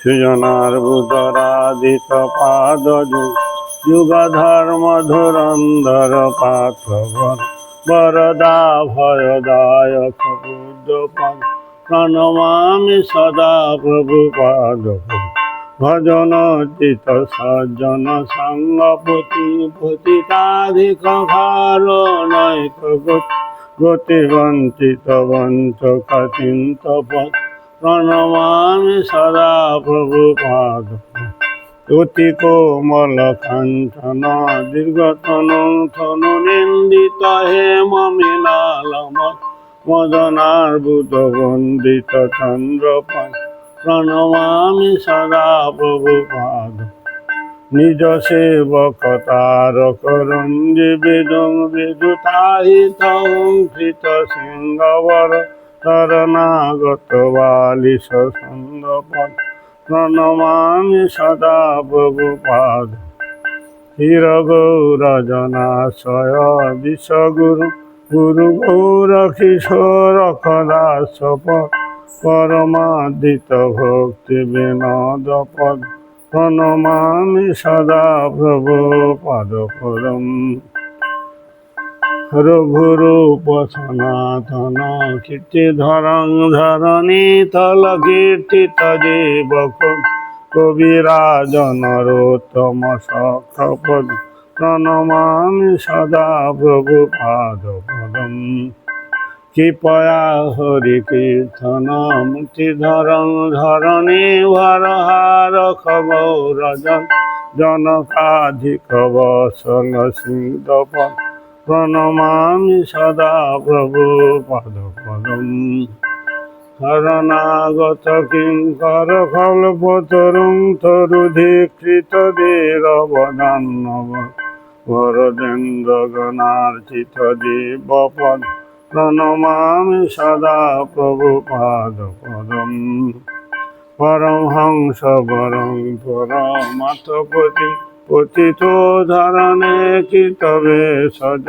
সুজনার বুদরাদিত পাদ যুগ ধর্ম ধুরন্ধর পাথবর বরদা ভয়দায়ক প্রণমামি সদা প্রভু পাদ ভজন চিত সজ্জন সঙ্গপতি পতিতাধিক ভার নৈক গতি বঞ্চিত বঞ্চক চিন্ত পথ প্রণমামি সদা প্রভু পাদ। অতি কোমল কাঞ্চন, দীর্ঘতন থনু নিন্দিত হে মদনার বুধ বন্দিত চন্দ্রপাল প্রণমামি সদা প্রভু পাদ। নিজ সেবক তার করঞ্জি বিদুং বিদুতাহিত কৃত সিংহবর। শরণাগত বালিশ সন্দপদ প্রণমামি সদা প্রভু পাদ হির গৌর জনাশয় বিশ্বগুরু গুরু গৌর কিশোর কদাস পরমাদিত ভক্তি বিনোদ পদ প্রণমামি সদা প্রভু পদ পরম। রঘুরূপ সনাতন কীর্তি ধরং ধরণী তল কীর্তিত জীবক কবিরাজ নরোত্তম সখপদ প্রণমামি সদা প্রভু পাদ পদম কৃপয়া হরি কীর্তন মুক্তি ধরং ধরণী ভরহার খবরজন জনকাধিক বসল সিংহপদ প্রণমামি সদা প্রভু পদ পদম শরণাগত কিঙ্কর কল্পতরুং তরুধিকৃত দেরবদান্নব বরদেন্দ্র গণার্চিত দেবপদ প্রণমামি সদা প্রভু পাদ পদম পরমহংস বরং পরমাতপতি পতিত ধরণে কীতবে সজ?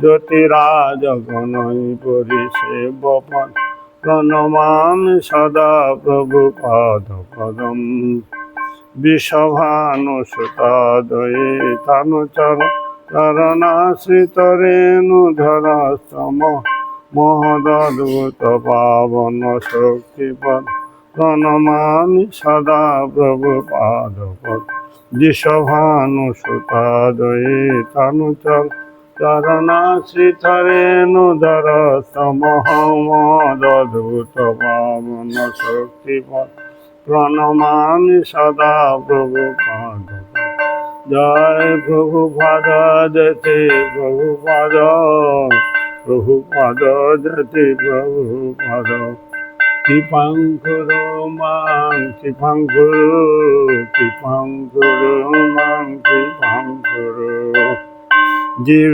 জ্যোতিরাজ গণই পরিষেব পদ প্রণমামি সদা প্রভু পাদ পদম। বিষভানুসুতাদয়ে তানুচর চরণাশ্রিত রেণুধর সম মহদদ্ভুত পাবন শক্তিপদ। প্রণমামি সদা প্রভু পাদ পদ বিষভানুসুতাদয়ে তানুচর চরণাশ্রিত রেণুধর সমহমদদ্ভুত পাবন শক্তিপদ প্রণমামি সদা প্রভু পাদ জয় প্রভু পাদ জয়তে প্রভু পাদ। প্রভু পাদ জয়তে প্রভু পাদ। কৃপাঙ্কুর মাং কৃপাঙ্কুর কৃপাঙ্কুর মাং কৃপাঙ্কুর জীব